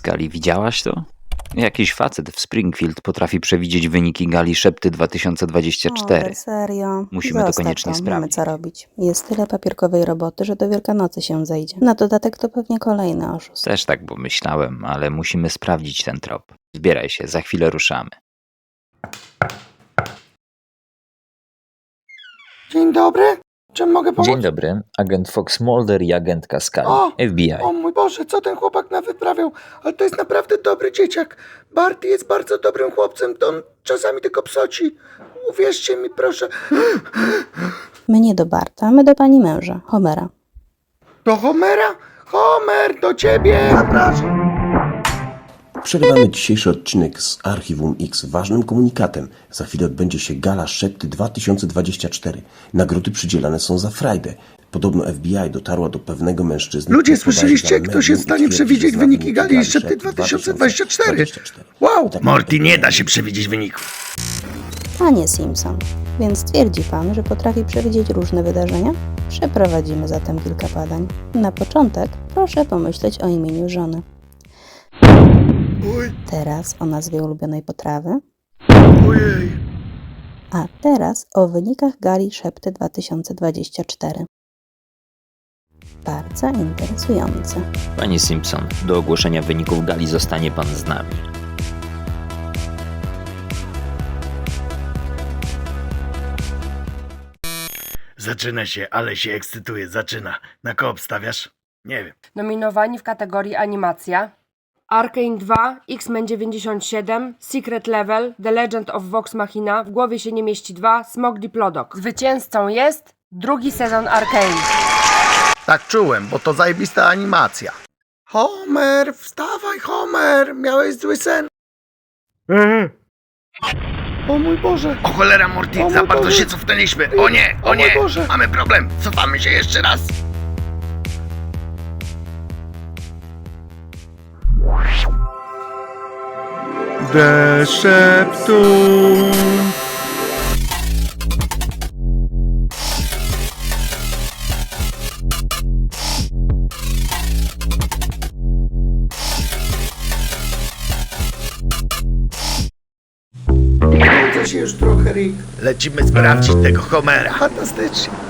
gali, widziałaś to? Jakiś facet w Springfield potrafi przewidzieć wyniki gali Szepty 2024. O, serio. Musimy to Zostaw koniecznie Mamy sprawdzić. co robić. Jest tyle papierkowej roboty, że do Wielkanocy się zejdzie. Na dodatek to pewnie kolejny oszust. Też tak pomyślałem, ale musimy sprawdzić ten trop. Zbieraj się, za chwilę ruszamy. Dzień dobry. Czym mogę pomóc? Dzień dobry, agent Fox Mulder i agentka Scully, O! FBI. O mój Boże, co ten chłopak na wyprawiał? Ale to jest naprawdę dobry dzieciak. Barty jest bardzo dobrym chłopcem, to on czasami tylko psoci. Uwierzcie mi, proszę. My nie do Barta, my do pani męża, Homera. Do Homera? Homer, do ciebie! Zapraszam. Przerywamy dzisiejszy odcinek z Archiwum X ważnym komunikatem. Za chwilę odbędzie się Gala Szepty 2024. Nagrody przydzielane są za frajdę. Podobno FBI dotarła do pewnego mężczyzny. Ludzie, słyszeliście, kto się medium w stanie przewidzieć wyniki gali Szepty Szepty 2024? 2024. Wow! Tak Morty, nie da się przewidzieć wyników. A nie Simpson. Więc twierdzi pan, że potrafi przewidzieć różne wydarzenia? Przeprowadzimy zatem kilka badań. Na początek proszę pomyśleć o imieniu żony. Teraz o nazwie ulubionej potrawy, ojej. a teraz o wynikach gali Szepty 2024. Bardzo interesujące. Panie Simpson, do ogłoszenia wyników gali zostanie pan z nami. Zaczyna się, ale się ekscytuje, zaczyna. Na koło obstawiasz? Nie wiem. Nominowani w kategorii animacja Arkane 2, X-Men 97, Secret Level, The Legend of Vox Machina, W głowie się nie mieści 2, Smog Diplodok. Zwycięzcą jest drugi sezon Arkane. Tak czułem, bo to zajebista animacja. Homer, wstawaj, Homer! Miałeś zły sen. O mój Boże! O cholera, Morty, O mój za bardzo Boże. się cofnęliśmy. O nie, O o mój nie, Boże. mamy problem. Cofamy się jeszcze raz. Się już trochę, Rick. Lecimy sprawdzić tego Homera. Fantastycznie.